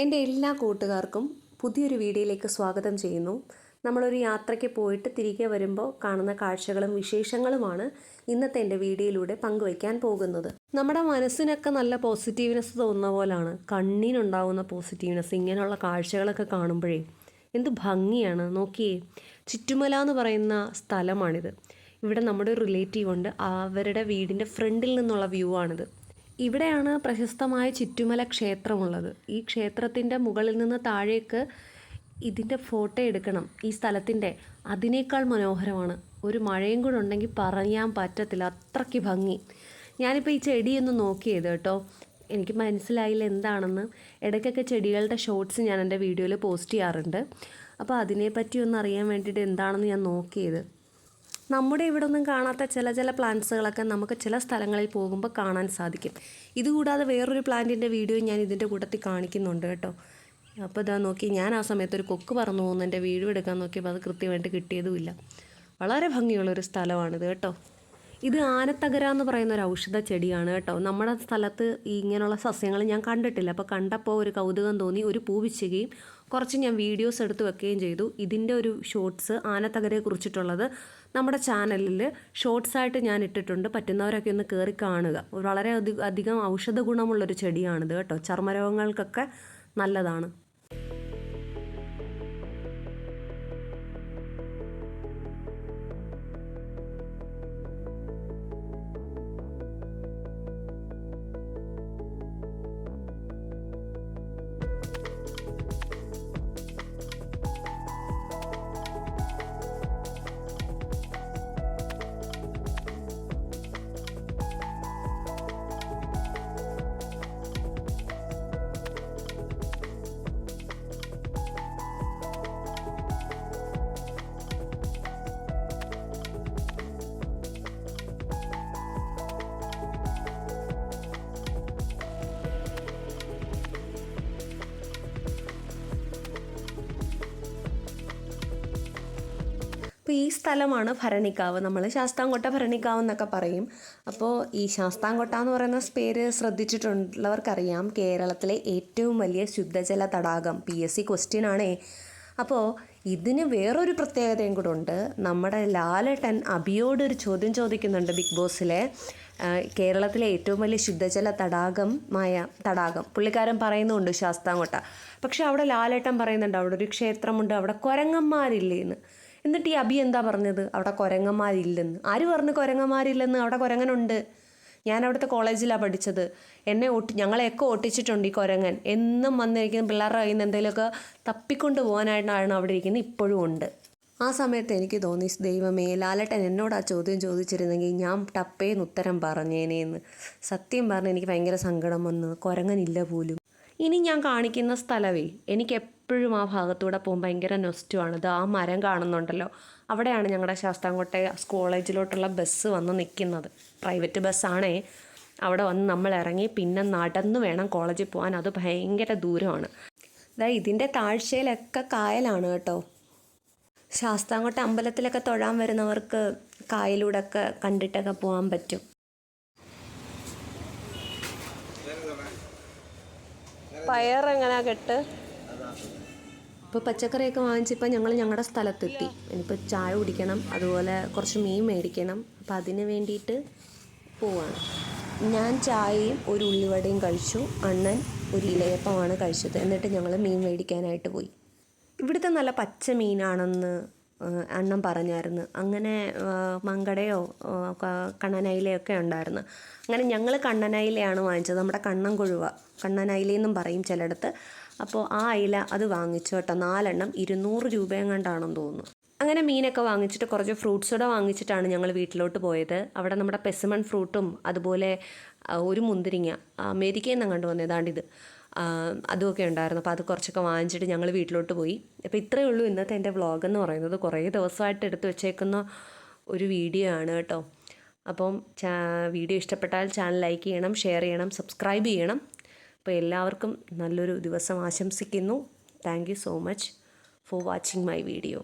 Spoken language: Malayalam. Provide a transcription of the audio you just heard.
എന്റെ എല്ലാ കൂട്ടുകാർക്കും പുതിയൊരു വീഡിയോയിലേക്ക് സ്വാഗതം ചെയ്യുന്നു. നമ്മളൊരു യാത്രയ്ക്ക് പോയിട്ട് തിരികെ വരുമ്പോൾ കാണുന്ന കാഴ്ചകളും വിശേഷങ്ങളുമാണ് ഇന്നത്തെ എന്റെ വീഡിയോയിലൂടെ പങ്കുവയ്ക്കാൻ പോകുന്നത്. നമ്മുടെ മനസ്സിനൊക്കെ നല്ല പോസിറ്റീവ്നെസ് തോന്നുന്ന പോലാണ്. കണ്ണിനുണ്ടാവുന്ന പോസിറ്റീവ്നെസ് ഇങ്ങനെയുള്ള കാഴ്ചകളൊക്കെ കാണുമ്പോഴേ എന്ത് ഭംഗിയാണ്. നോക്കിയേ ചുറ്റുമല എന്ന് പറയുന്ന സ്ഥലമാണിത്. ഇവിടെ നമ്മുടെ റിലേറ്റീവ് ഉണ്ട് അവരുടെ വീടിന്റെ ഫ്രണ്ടിൽ നിന്നുള്ള വ്യൂ ആണിത് ഇവിടെയാണ് പ്രശസ്തമായ ചുറ്റുമല ക്ഷേത്രമുള്ളത്. ഈ ക്ഷേത്രത്തിന്റെ മുകളിൽ നിന്ന് താഴേക്ക് ഇതിന്റെ ഫോട്ടോ എടുക്കണം. ഈ സ്ഥലത്തിന്റെ അതിനേക്കാൾ മനോഹരമാണ്. ഒരു മഴയും കൂടെ ഉണ്ടെങ്കിൽ പറയാൻ പറ്റത്തില്ല. അത്രയ്ക്ക് ഭംഗി. ഞാനിപ്പോൾ ഈ ചെടിയൊന്ന് നോക്കിയത് കേട്ടോ. എനിക്ക് മനസ്സിലായില്ല എന്താണെന്ന്. ഇടയ്ക്കൊക്കെ ചെടികളുടെ ഷോർട്സ് ഞാൻ എന്റെ വീഡിയോയിൽ പോസ്റ്റ് ചെയ്യാറുണ്ട്. അപ്പോൾ അതിനെപ്പറ്റി ഒന്ന് അറിയാൻ വേണ്ടിയിട്ട് എന്താണെന്ന് ഞാൻ നോക്കിയത് നമ്മുടെ ഇവിടെ ഒന്നും കാണാത്ത ചില ചില പ്ലാന്റ്സുകളൊക്കെ നമുക്ക് ചില സ്ഥലങ്ങളിൽ പോകുമ്പോൾ കാണാൻ സാധിക്കും. ഇതുകൂടാതെ വേറൊരു പ്ലാന്റിന്റെ വീഡിയോ ഞാൻ ഇതിന്റെ കൂട്ടത്തിൽ കാണിക്കുന്നുണ്ട് കേട്ടോ. അപ്പോൾ ഇതാ നോക്കി ഞാൻ ആ സമയത്ത് ഒരു കൊക്ക് പറന്നു പോകുന്നു. എന്റെ വീഡിയോ എടുക്കാൻ നോക്കിയപ്പോൾ അത് കൃത്യമായിട്ട് കിട്ടിയതുമില്ല. വളരെ ഭംഗിയുള്ളൊരു സ്ഥലമാണിത് കേട്ടോ. ഇത് ആനത്തകര എന്ന് പറയുന്ന ഒരു ഔഷധ ചെടിയാണ് കേട്ടോ. നമ്മുടെ സ്ഥലത്ത് ഇങ്ങനെയുള്ള സസ്യങ്ങൾ ഞാൻ കണ്ടിട്ടില്ല. അപ്പോൾ കണ്ടപ്പോൾ ഒരു കൗതുകം തോന്നി. ഒരു പൂ വിച്ചുകയും കുറച്ച് ഞാൻ വീഡിയോസ് എടുത്ത് വെക്കുകയും ചെയ്തു. ഇതിന്റെ ഒരു ഷോർട്സ് ആനത്തകരയെ കുറിച്ചിട്ടുള്ളത് നമ്മുടെ ചാനലിൽ ഷോർട്സായിട്ട് ഞാൻ ഇട്ടിട്ടുണ്ട്. പറ്റുന്നവരൊക്കെ ഒന്ന് കയറി കാണുക. വളരെ അധികം ഔഷധ ഗുണമുള്ളൊരു ചെടിയാണിത് കേട്ടോ. ചർമ്മരോഗങ്ങൾക്കൊക്കെ നല്ലതാണ്. അപ്പോൾ ഈ സ്ഥലമാണ് ഭരണിക്കാവ്. നമ്മൾ ശാസ്താംകോട്ട ഭരണിക്കാവ് എന്നൊക്കെ പറയും. അപ്പോൾ ഈ ശാസ്താംകോട്ട എന്ന് പറയുന്ന പേര് ശ്രദ്ധിച്ചിട്ടുള്ളവർക്കറിയാം. കേരളത്തിലെ ഏറ്റവും വലിയ ശുദ്ധജല തടാകം പി എസ് സി ക്വസ്റ്റ്യൻ ആണേ. അപ്പോൾ ഇതിന് വേറൊരു പ്രത്യേകതയും കൂടെ ഉണ്ട്. നമ്മുടെ ലാലട്ടൻ അബിയോട് ഒരു ചോദ്യം ചോദിക്കുന്നുണ്ട് ബിഗ് ബോസിലെ. കേരളത്തിലെ ഏറ്റവും വലിയ ശുദ്ധജല തടാകമായ തടാകം. പുള്ളിക്കാരൻ പറയുന്നുണ്ട് ശാസ്താംകോട്ട. പക്ഷെ അവിടെ ലാലേട്ടൻ പറയുന്നുണ്ട് അവിടെ ഒരു ക്ഷേത്രമുണ്ട് അവിടെ കുരങ്ങന്മാരില്ലേ എന്ന് എന്നിട്ട് ഈ അബി എന്താ പറഞ്ഞത്? അവിടെ കുരങ്ങന്മാരില്ലെന്ന്. ആര് പറഞ്ഞു കുരങ്ങന്മാരില്ലെന്ന്? അവിടെ കുരങ്ങനുണ്ട്. ഞാൻ അവിടുത്തെ കോളേജിലാണ് പഠിച്ചത്. എന്നെ ഓട്ടി ഞങ്ങളെയൊക്കെ ഓട്ടിച്ചിട്ടുണ്ട് ഈ കുരങ്ങൻ. എന്നും വന്നിരിക്കുന്ന പിള്ളേരുടെ കയ്യിൽ നിന്ന് എന്തെങ്കിലുമൊക്കെ തപ്പിക്കൊണ്ട് പോകാനായിട്ടാണ് അവിടെ ഇരിക്കുന്നത്. ഇപ്പോഴും ഉണ്ട്. ആ സമയത്ത് എനിക്ക് തോന്നി ദൈവമേ ലാലട്ടൻ എന്നോട് ആ ചോദ്യം ചോദിച്ചിരുന്നെങ്കിൽ ഞാൻ ടപ്പേന്ന് ഉത്തരം പറഞ്ഞേനേന്ന്. സത്യം പറഞ്ഞ് എനിക്ക് ഭയങ്കര സങ്കടം വന്നു. കുരങ്ങനില്ല പോലും. ഇനി ഞാൻ കാണിക്കുന്ന സ്ഥലമേ എനിക്ക് എപ്പോഴും ആ ഭാഗത്തൂടെ പോകുമ്പോൾ ഭയങ്കര നൊസ്റ്റുമാണ് ഇത് ആ മരം കാണുന്നുണ്ടല്ലോ. അവിടെയാണ് ഞങ്ങളുടെ ശാസ്താംകോട്ടെ കോളേജിലോട്ടുള്ള ബസ് വന്ന് നിൽക്കുന്നത് പ്രൈവറ്റ് ബസ്സാണേ. അവിടെ വന്ന് നമ്മൾ ഇറങ്ങി പിന്നെ നടന്നു വേണം കോളേജിൽ പോകാൻ. അത് ഭയങ്കര ദൂരമാണ്. അതായത് ഇതിന്റെ താഴ്ചയിലൊക്കെ കായലാണ് കേട്ടോ. ശാസ്താംകോട്ട അമ്പലത്തിലൊക്കെ തൊഴാൻ വരുന്നവർക്ക് കായലൂടെ ഒക്കെ കണ്ടിട്ടൊക്കെ പോകാൻ പറ്റും. പയറെങ്ങനെയാ കെട്ട്? ഇപ്പോൾ പച്ചക്കറിയൊക്കെ വാങ്ങിച്ചപ്പോൾ ഞങ്ങൾ ഞങ്ങളുടെ സ്ഥലത്തെത്തി. ഇനിയിപ്പോൾ ചായ കുടിക്കണം അതുപോലെ കുറച്ച് മീൻ മേടിക്കണം. അപ്പോൾ അതിന് വേണ്ടിയിട്ട് പോവാണ്. ഞാൻ ചായയും ഒരു ഉള്ളിവടയും കഴിച്ചു. അണ്ണൻ ഒരു ഇലയപ്പമാണ് കഴിച്ചത്. എന്നിട്ട് ഞങ്ങൾ മീൻ മേടിക്കാനായിട്ട് പോയി. ഇവിടുത്തെ നല്ല പച്ച മീനാണെന്ന് അണ്ണൻ പറഞ്ഞായിരുന്നു. അങ്ങനെ മങ്കടയോ കണ്ണനയിലയൊക്കെ ഉണ്ടായിരുന്നു. അങ്ങനെ ഞങ്ങൾ കണ്ണനയിലയാണ് വാങ്ങിച്ചത്. നമ്മുടെ കണ്ണൻ കൊഴുവ. കണ്ണനയിലെന്നും പറയും ചിലയിടത്ത്. അപ്പോൾ ആ അയില അത് വാങ്ങിച്ചു കേട്ടോ. നാലെണ്ണം ഇരുന്നൂറ് രൂപയും കണ്ടാണെന്ന് തോന്നുന്നു. അങ്ങനെ മീനൊക്കെ വാങ്ങിച്ചിട്ട് കുറച്ച് ഫ്രൂട്ട്സ് കൂടെ വാങ്ങിച്ചിട്ടാണ് ഞങ്ങൾ വീട്ടിലോട്ട് പോയത്. അവിടെ നമ്മുടെ പെസമൺ ഫ്രൂട്ടും അതുപോലെ ഒരു മുന്തിരിങ്ങ അമേരിക്കയിൽ നിന്ന് കണ്ടു വന്നതാണ്ടിത് അതുമൊക്കെ ഉണ്ടായിരുന്നു. അപ്പോൾ അത് കുറച്ചൊക്കെ വാങ്ങിച്ചിട്ട് ഞങ്ങൾ വീട്ടിലോട്ട് പോയി. അപ്പോൾ ഇത്രയേ ഉള്ളൂ ഇന്നത്തെ എന്റെ വ്ളോഗ് എന്ന് പറയുന്നത്. കുറേ ദിവസമായിട്ട് എടുത്തു വെച്ചേക്കുന്ന ഒരു വീഡിയോ ആണ് കേട്ടോ. അപ്പം വീഡിയോ ഇഷ്ടപ്പെട്ടാൽ ചാനൽ ലൈക്ക് ചെയ്യണം ഷെയർ ചെയ്യണം സബ്സ്ക്രൈബ് ചെയ്യണം. അപ്പോൾ എല്ലാവർക്കും നല്ലൊരു ദിവസം ആശംസിക്കുന്നു. Thank so much for watching my video.